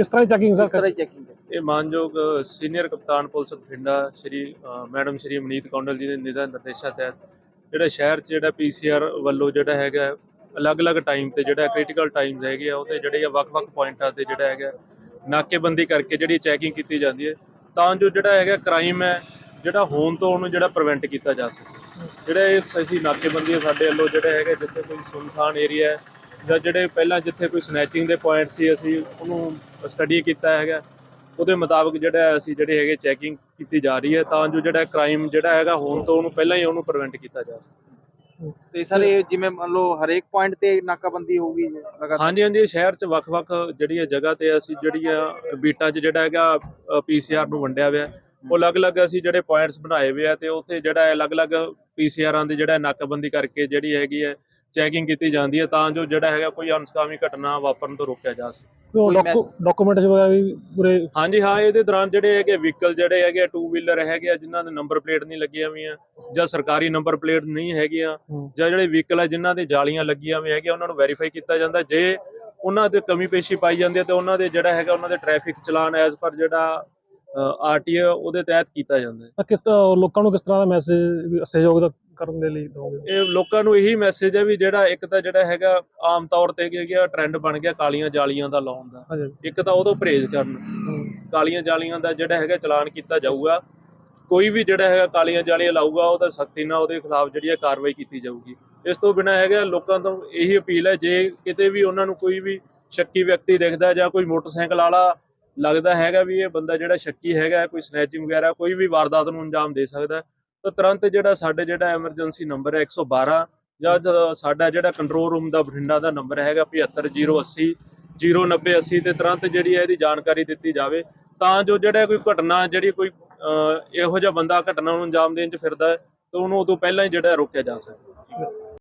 ਕਿਸ ਤਰ੍ਹਾਂ ਦੀ ਚੈਕਿੰਗ ਕਿਸ ਸਰ ਤਰ੍ਹਾਂ ਚੈਕਿੰਗ ਹੈ? ਇਹ ਮਾਨਯੋਗ ਸੀਨੀਅਰ ਕਪਤਾਨ ਪੁਲਿਸ ਬਠਿੰਡਾ ਸ਼੍ਰੀ ਅ, ਮੈਡਮ ਸ਼੍ਰੀ ਮਨੀਤ ਕੌਂਡਲ ਜੀ ਦੇ ਨਿਰਦੇਸ਼ਾਂ ਨਿਰਦੇਸ਼ਾਂ ਤਹਿਤ ਜਿਹੜਾ ਸ਼ਹਿਰ 'ਚ ਜਿਹੜਾ ਪੀਸੀਆਰ ਵੱਲੋਂ ਜਿਹੜਾ ਹੈਗਾ ਅਲੱਗ-ਅਲੱਗ ਟਾਈਮ ਤੇ ਜਿਹੜਾ ਕ੍ਰਿਟੀਕਲ ਟਾਈਮਸ ਹੈਗੇ ਆ ਉਹਤੇ ਜਿਹੜੇ ਆ ਵੱਖ-ਵੱਖ ਪੁਆਇੰਟਾਂ ਤੇ ਜਿਹੜਾ ਹੈਗਾ ਨਾਕੇਬੰਦੀ ਕਰਕੇ ਜਿਹੜੀ ਚੈਕਿੰਗ ਕੀਤੀ ਜਾਂਦੀ ਹੈ ਤਾਂ ਜੋ ਜਿਹੜਾ ਹੈਗਾ ਕ੍ਰਾਈਮ ਹੈ ਜਿਹੜਾ ਹੋਣ ਤੋਂ ਉਹਨੂੰ ਜਿਹੜਾ ਪ੍ਰੀਵੈਂਟ ਕੀਤਾ ਜਾ ਸਕੇ। ਜਿਹੜਾ ਇਹ ਅਸੀਂ ਨਾਕੇਬੰਦੀ ਹੈ ਸਾਡੇ ਵੱਲੋਂ ਜਿਹੜਾ ਹੈਗਾ ਜਿੱਥੇ ਕੋਈ ਸੁਨਸਾਨ ਏਰੀਆ ਹੈ ਜਾਂ ਜਿਹੜੇ ਪਹਿਲਾਂ ਜਿੱਥੇ ਕੋਈ ਸਨੈਚਿੰਗ ਦੇ ਪੁਆਇੰਟ ਸੀ ਅਸੀਂ ਉਹਨੂੰ ਸਟੱਡੀ ਕੀਤਾ ਹੈਗਾ। ਉਹਦੇ ਮੁਤਾਬਕ ਜਿਹੜਾ ਅਸੀਂ ਜਿਹੜੇ ਹੈਗੇ ਚੈਕਿੰਗ ਕੀਤੀ ਜਾ ਰਹੀ ਹੈ ਤਾਂ ਜੋ ਜਿਹੜਾ ਕ੍ਰਾਈਮ ਜਿਹੜਾ ਹੈਗਾ ਹੋਣ ਤੋਂ ਉਹਨੂੰ ਪਹਿਲਾਂ ਹੀ ਉਹਨੂੰ ਪ੍ਰੀਵੈਂਟ ਕੀਤਾ ਜਾ ਸਕੇ। ਤੇ ਸਰ ਇਹ ਜਿਵੇਂ ਮੰਨ ਲਓ ਹਰੇਕ ਪੁਆਇੰਟ ਤੇ ਨਾਕਾਬੰਦੀ ਹੋਊਗੀ ਲਗਾਤਾਰ? ਹਾਂਜੀ ਹਾਂਜੀ ਸ਼ਹਿਰ 'ਚ ਵੱਖ-ਵੱਖ ਜਿਹੜੀਆਂ ਜਗ੍ਹਾ ਤੇ ਅਸੀਂ ਜਿਹੜੀਆਂ ਬੀਟਾਂ 'ਚ ਜਿਹੜਾ ਹੈਗਾ ਪੀਸੀਆਰ ਨੂੰ ਵੰਡਿਆ ਹੋਇਆ। ਉਹ ਅਲੱਗ-ਅਲੱਗ ਅਸੀਂ ਜਿਹੜੇ ਪੁਆਇੰਟਸ ਬਣਾਏ ਹੋਏ ਆ ਤੇ ਉੱਥੇ ਜਿਹੜਾ ਹੈ ਅਲੱਗ-ਅਲੱਗ ਪੀਸੀਆਰਾਂ ਦੀ ਜਿਹੜਾ ਨਾਕਾਬੰਦੀ ਕਰਕੇ ਜਿਹੜੀ ਹੈਗੀ ਹੈ ਚੈਕਿੰਗ ਕੀਤੀ ਜਾਂਦੀ ਹੈ ਤਾਂ ਜੋ ਜਿਹੜਾ ਹੈਗਾ ਕੋਈ ਅਨਸਕਾਮੀ ਘਟਨਾ ਵਾਪਰਨ ਤੋਂ ਰੋਕਿਆ ਜਾ ਸਕੇ। ਕੋਈ mess- ਡਾਕੂਮੈਂਟ ਵਗੈਰਾ ਵੀ ਪੂਰੇ ਹਾਂਜੀ ਹਾਂ ਇਹਦੇ ਦੌਰਾਨ ਜਿਹੜੇ ਹੈਗੇ ਵਹੀਕਲ ਜਿਹੜੇ ਹੈਗੇ ਟੂ ਵੀਲਰ ਹੈਗੇ ਆ ਜਿਨ੍ਹਾਂ ਦੇ ਨੰਬਰ ਪਲੇਟ ਨਹੀਂ ਲੱਗੀਆਂ ਹੋਈਆਂ ਜਾਂ ਸਰਕਾਰੀ ਨੰਬਰ ਪਲੇਟ ਨਹੀਂ ਹੈਗੀਆਂ। ਜਾਂ ਜਿਹੜੇ ਵਹੀਕਲ ਆ ਜਿਨ੍ਹਾਂ ਦੇ ਜਾਲੀਆਂ ਲੱਗੀਆਂ ਹੋਈਆਂ ਹੈਗੀਆਂ ਉਹਨਾਂ ਨੂੰ ਵੈਰੀਫਾਈ ਕੀਤਾ ਜਾਂਦਾ। ਜੇ ਉਹਨਾਂ ਤੇ ਕਮੀ ਪੇਸ਼ੀ ਪਾਈ ਜਾਂਦੀ ਹੈ ਤੇ ਉਹਨਾਂ ਦੇ ਜਿਹੜਾ ਹੈਗਾ ਉਹਨਾਂ ਦੇ ਟ੍ਰੈਫਿਕ ਚਲਾਨ ਐਜ਼ ਪਰ ਜਿਹੜਾ ਆਰਟੀਓ ਉਹਦੇ ਤਹਿਤ ਕੀਤਾ ਜਾਂਦਾ ਹੈ। ਕਿਸ ਤਰ੍ਹਾਂ ਲੋਕਾਂ ਨੂੰ ਕਿਸ ਤਰ੍ਹਾਂ ਦਾ ਮੈਸੇਜ ਸਹਿਯੋਗ ਦਾ ਕਰਨ ਦੇ ਲਈ ਦੋਗੇ ਇਹ ਲੋਕਾਂ ਨੂੰ ਇਹੀ ਮੈਸੇਜ ਹੈ ਵੀ ਜਿਹੜਾ ਇੱਕ ਤਾਂ ਜਿਹੜਾ ਹੈਗਾ ਆਮ ਤੌਰ ਤੇ ਕੀ ਗਿਆ ਟ੍ਰੈਂਡ ਬਣ ਗਿਆ ਕਾਲੀਆਂ ਜਾਲੀਆਂ ਦਾ ਲਾਉਣ ਦਾ। ਇੱਕ ਤਾਂ ਉਦੋਂ ਪਰਹੇਜ਼ ਕਰਨ। ਕਾਲੀਆਂ ਜਾਲੀਆਂ ਦਾ ਜਿਹੜਾ ਹੈਗਾ ਚਲਾਨ ਕੀਤਾ ਜਾਊਗਾ ਕੋਈ ਵੀ ਜਿਹੜਾ ਹੈਗਾ ਕਾਲੀਆਂ ਜਾਲੀਆਂ ਲਾਊਗਾ ਉਹਦਾ ਸਖਤੀ ਨਾਲ ਉਹਦੇ ਖਿਲਾਫ ਜਿਹੜੀ ਹੈ ਕਾਰਵਾਈ ਕੀਤੀ ਜਾਊਗੀ। ਇਸ ਤੋਂ ਬਿਨਾਂ ਹੈਗਾ ਲੋਕਾਂ ਤੋਂ ਇਹੀ ਅਪੀਲ ਹੈ ਜੇ ਕਿਤੇ ਵੀ ਉਹਨਾਂ ਨੂੰ ਕੋਈ ਵੀ ਸ਼ੱਕੀ ਵਿਅਕਤੀ ਦਿਖਦਾ ਜਾਂ ਕੋਈ ਮੋਟਰਸਾਈਕਲ ਵਾਲਾ ਲੱਗਦਾ ਹੈਗਾ ਵੀ ਇਹ ਬੰਦਾ ਜਿਹੜਾ ਸ਼ੱਕੀ ਹੈਗਾ ਕੋਈ ਸਨੈਚਿੰਗ ਵਗੈਰਾ ਕੋਈ ਵੀ ਵਾਰਦਾਤ ਨੂੰ ਅੰਜਾਮ ਦੇ ਸਕਦਾ ਤਾਂ ਤੁਰੰਤ ਜਿਹੜਾ ਸਾਡੇ ਜਿਹੜਾ ਐਮਰਜੈਂਸੀ ਨੰਬਰ ਹੈ 112 ਜਾਂ ਸਾਡਾ ਜਿਹੜਾ ਕੰਟਰੋਲ ਰੂਮ ਦਾ ਬਠਿੰਡਾ ਦਾ ਨੰਬਰ ਹੈਗਾ 75080 0980 ਤੇ ਤੁਰੰਤ ਜਿਹੜੀ ਹੈ ਇਹਦੀ ਜਾਣਕਾਰੀ ਦਿੱਤੀ ਜਾਵੇ, ਤਾਂ ਜੋ ਜਿਹੜਾ ਕੋਈ ਘਟਨਾ, ਜਿਹੜੀ ਕੋਈ ਇਹੋ ਜਿਹਾ ਬੰਦਾ ਘਟਨਾ ਨੂੰ ਅੰਜਾਮ ਦੇਣ ਚ ਫਿਰਦਾ ਹੈ, ਤਾਂ ਉਹਨੂੰ ਉਦੋਂ ਪਹਿਲਾਂ ਹੀ ਜਿਹੜਾ ਰੋਕਿਆ ਜਾ ਸਕੇ।